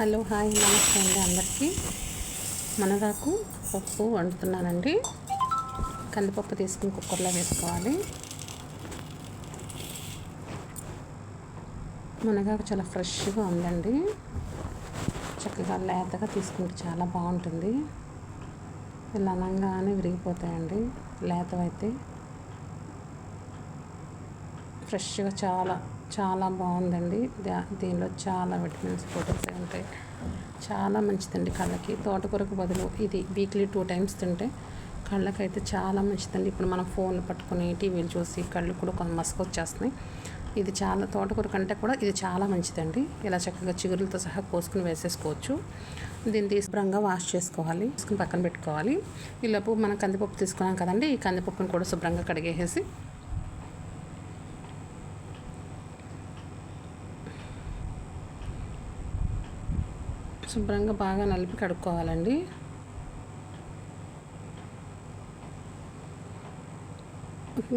Hello hi నమస్తే అండి అందరికీ. మునగాకు పప్పు వండుతున్నానండి. కందిపప్పు తీసుకుని కుక్కర్లో వేసుకోవాలి. మునగాకు చాలా ఫ్రెష్గా ఉందండి. చక్కగా లేతగా తీసుకుంటే చాలా బాగుంటుంది. ఇలా అనంగానే విరిగిపోతాయండి. లేతవైతే ఫ్రెష్గా చాలా చాలా బాగుందండి. దీనిలో చాలా విటమిన్స్ ప్రోటీన్స్ ఉంటాయి. చాలా మంచిదండి కళ్ళకి. తోటకూరకు బదులు ఇది వీక్లీ టూ టైమ్స్ తింటే కళ్ళకైతే చాలా మంచిదండి. ఇప్పుడు మనం ఫోన్లు పట్టుకుని టీవీలు చూసి కళ్ళు కూడా కొంత మసక వచ్చేస్తున్నాయి ఇది చాలా తోటకూర కంటే కూడా ఇది చాలా మంచిదండి. ఇలా చక్కగా చిగురులతో సహా కోసుకుని వేసేసుకోవచ్చు. దీన్ని తీసి శుభ్రంగా వాష్ చేసుకోవాలి. తీసుకుని పక్కన పెట్టుకోవాలి. ఈలోపు మనం కందిపప్పు తీసుకున్నాం కదండి ఈ కందిపప్పును కూడా శుభ్రంగా కడిగేసేసి శుభ్రంగా బాగా నలిపి కడుక్కోవాలండి.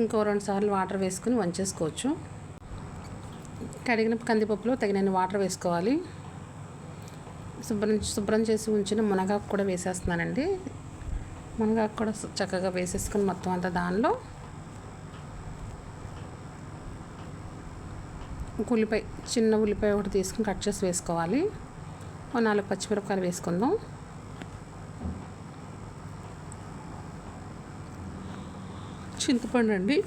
ఇంకో రెండు సార్లు వాటర్ వేసుకుని వంచేసుకోవచ్చు. కడిగిన కందిపప్పులో తగినన్ని వాటర్ వేసుకోవాలి. శుభ్రం శుభ్రం చేసి ఉంచిన మునగాకు కూడా వేసేస్తున్నానండి. మునగాకు కూడా చక్కగా వేసేసుకుని మొత్తం అంతా దానిలో ఉల్లిపాయ చిన్న ఉల్లిపాయ ఒకటి తీసుకుని కట్ చేసి వేసుకోవాలి. నాలుగు పచ్చిమిరపకాయలు వేసుకుందాం. చింతపండు అండి.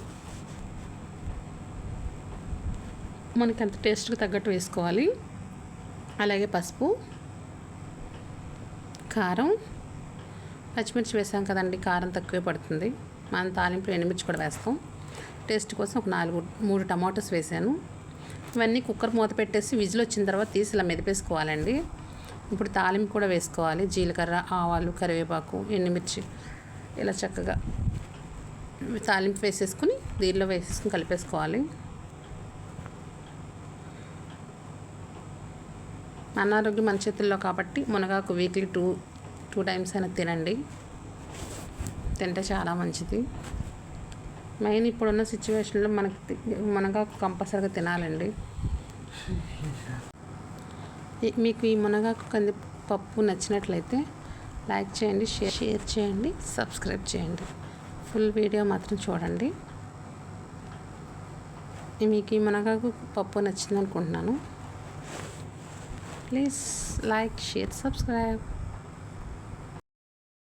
మనకి అంత టేస్ట్కి తగ్గట్టు వేసుకోవాలి. అలాగే పసుపు కారం పచ్చిమిర్చి వేసాం కదండి కారం తక్కువే పడుతుంది. మనం తాలింపులో ఎండుమిర్చి కూడా వేస్తాం. టేస్ట్ కోసం ఒక నాలుగు మూడు టమాటోస్ వేసాను. ఇవన్నీ కుక్కర్ మూత పెట్టేసి విజిల్ వచ్చిన తర్వాత తీసి ఇలా మెదిపేసుకోవాలండి. ఇప్పుడు తాలింపు కూడా వేసుకోవాలి. జీలకర్ర ఆవాలు కరివేపాకు ఎండుమిర్చి ఇలా చక్కగా తాలింపు వేసేసుకుని దీనిలో వేసేసుకుని కలిపేసుకోవాలి. అనారోగ్యం మన చేతుల్లో కాబట్టి మునగాకు వీక్లీ టూ టూ టైమ్స్ అయినా తినండి. తింటే చాలా మంచిది. మెయిన్ ఇప్పుడున్న సిచ్యువేషన్లో మనకి తి- మునగాకు కంపల్సరీగా తినాలండి. మీకు ఈ మునగాకు కంది పప్పు నచ్చినట్లయితే లైక్ చేయండి షేర్ షేర్ చేయండి సబ్స్క్రైబ్ చేయండి. ఫుల్ వీడియో మాత్రం చూడండి. మీకు ఈ మునగాకు పప్పు నచ్చింది అనుకుంటున్నాను ప్లీజ్ లైక్ షేర్ సబ్స్క్రైబ్.